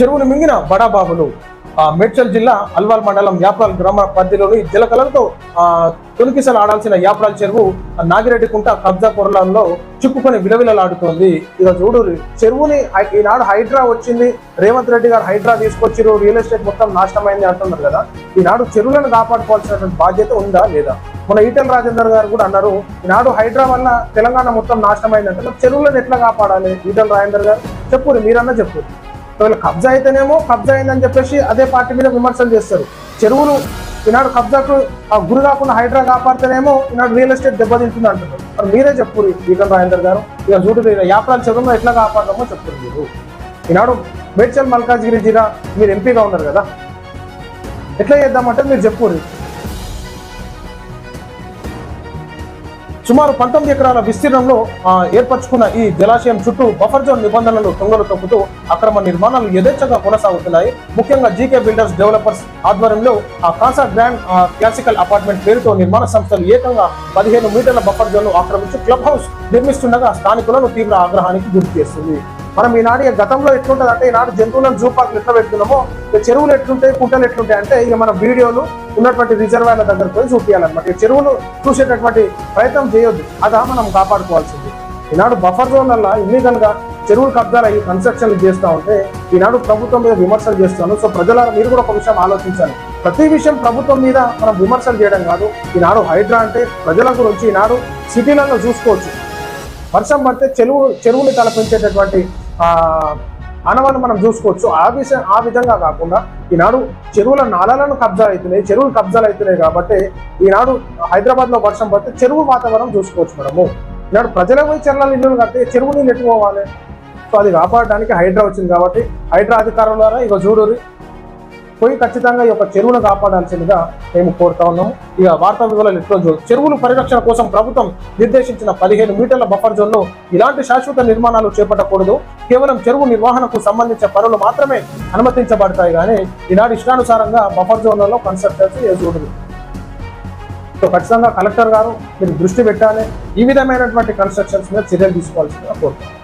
చెరువును మింగిన బడాబాబులు మేడ్చల్ జిల్లా అల్వాల్ మండలం యాప్రాల్ గ్రామ పరిధిలోని జలకలతో ఆ, తొలికిసలు ఆడాల్సిన యాప్రాల్ చెరువు నాగిరెడ్డి కుంట కబ్జా పొరలలో చిక్కుకొని విలవిలలాడుతోంది. ఇక చూడు చెరువుని హై- ఈనాడు హైడ్రా వచ్చింది. రేవంత్ రెడ్డి గారు హైడ్రా తీసుకొచ్చిరు రియల్ ఎస్టేట్ మొత్తం నాశనమైంది అంటున్నారు కదా. ఈనాడు చెరువులను కాపాడుకోవాల్సినటువంటి బాధ్యత ఉందా లేదా? మన ఈటెల రాజేందర్ గారు కూడా అన్నారు ఈనాడు హైడ్రా వల్ల తెలంగాణ మొత్తం నాశనమైందంటే మరి చెరువులను ఎట్లా కాపాడాలి ఈటెల రాజేందర్ గారు? చెప్పు మీరన్నా చెప్పు ఒకవేళ కబ్జా అయితేనేమో కబ్జా అయిందని చెప్పేసి అదే పార్టీ మీద విమర్శలు చేస్తారు. చెరువులు ఈనాడు కబ్జాకు ఆ గురి కాకుండా హైడ్రా కాపాడితేనేమో ఈనాడు రియల్ ఎస్టేట్ దెబ్బతింటుంది అంటున్నారు. మరి మీరే చెప్పు ఈటల రాజేందర్ గారు. ఇక చూడు యాప్రాల చెరువులో ఎట్లా కాపాడదామో చెప్తారు మీరు. ఈనాడు మేడ్చల్ మల్కాజ్గిరి జిల్లా మీరు ఎంపీగా ఉన్నారు కదా. ఎట్లా చేద్దామంటే మీరు చెప్పు సుమారు పంతొమ్మిది ఎకరాల విస్తీర్ణంలో ఏర్పరచుకున్న ఈ జలాశయం చుట్టూ బఫర్ జోన్ నిబంధనలు తొంగలు తొక్కుతూ అక్రమ నిర్మాణాలు యథేచ్ఛగా కొనసాగుతున్నాయి. ముఖ్యంగా జీకే బిల్డర్స్ డెవలపర్స్ ఆధ్వర్యంలో ఆ కాసా గ్రాండ్ క్లాసికల్ అపార్ట్మెంట్ పేరుతో నిర్మాణ సంస్థలు ఏకంగా పదిహేను మీటర్ల బఫర్ జోన్ ఆక్రమించి క్లబ్ హౌస్ నిర్మిస్తుండగా స్థానికులను తీవ్ర ఆగ్రహానికి గురి చేస్తుంది మనం ఈనాడు ఇక గతంలో ఎట్లుంటుంది అంటే ఈనాడు జంతువులను జూ పార్క్ ఎట్లా పెడుతున్నామో చెరువులు ఎట్లుంటాయి కుంటలు ఎట్లుంటాయి అంటే ఇక మన వీడియోలు ఉన్నటువంటి రిజర్వాయర్ల దగ్గర పోయి చూపించాలన్నమాట చెరువులు చూసేటటువంటి ప్రయత్నం చేయొద్దు అదా మనం కాపాడుకోవాల్సింది. ఈనాడు బఫర్ జోన్లలో ఇల్లీగల్గా చెరువులు కబ్జాలు అయ్యి కన్స్ట్రక్షన్లు చేస్తూ ఉంటే ఈనాడు ప్రభుత్వం మీద విమర్శలు చేస్తాను సో ప్రజలారా మీరు కూడా ఒక విషయం ఆలోచించాలి. ప్రతి విషయం ప్రభుత్వం మీద మనం విమర్శలు చేయడం కాదు. ఈనాడు హైడ్రా అంటే ప్రజల గురించి ఈనాడు సిటీలలో చూసుకోవచ్చు. వర్షం పడితే చెరువు చెరువుని తలపించేటటువంటి ఆ అనవాళ్ళు మనం చూసుకోవచ్చు. ఆ విషయం ఆ విధంగా కాకుండా ఈనాడు చెరువుల నాళాలను కబ్జా అవుతున్నాయి చెరువులు కబ్జాలు అవుతున్నాయి కాబట్టి ఈనాడు హైదరాబాద్లో వర్షం పడితే చెరువు వాతావరణం చూసుకోవచ్చు మనము. ఈనాడు ప్రజల పోయి చెర్ల ఇల్లు కడితే చెరువు నీళ్ళు ఎట్టుకోవాలి సో అది కాపాడడానికి హైడ్రా వచ్చింది కాబట్టి హైడ్రా అధికారుల ద్వారా ఇక చూడూరి పోయి ఖచ్చితంగా ఈ యొక్క చెరువును కాపాడాల్సిందిగా మేము కోరుతా ఉన్నాము ఇక వార్తా వివరాలు ఎట్లా చెరువులు చెరువుల పరిరక్షణ కోసం ప్రభుత్వం నిర్దేశించిన పదిహేను మీటర్ల బఫర్ జోన్లో ఇలాంటి శాశ్వత నిర్మాణాలు చేపట్టకూడదు. కేవలం చెరువు నిర్వహణకు సంబంధించిన పనులు మాత్రమే అనుమతించబడతాయి కానీ ఈనాడు ఇష్టానుసారంగా బఫర్ జోన్లలో కన్స్ట్రక్టర్స్ చేయకూడదు సో ఖచ్చితంగా కలెక్టర్ గారు మీరు దృష్టి పెట్టాలి. ఈ విధమైనటువంటి కన్స్ట్రక్షన్స్ మీద చర్యలు తీసుకోవాల్సిందిగా కోరుతున్నాను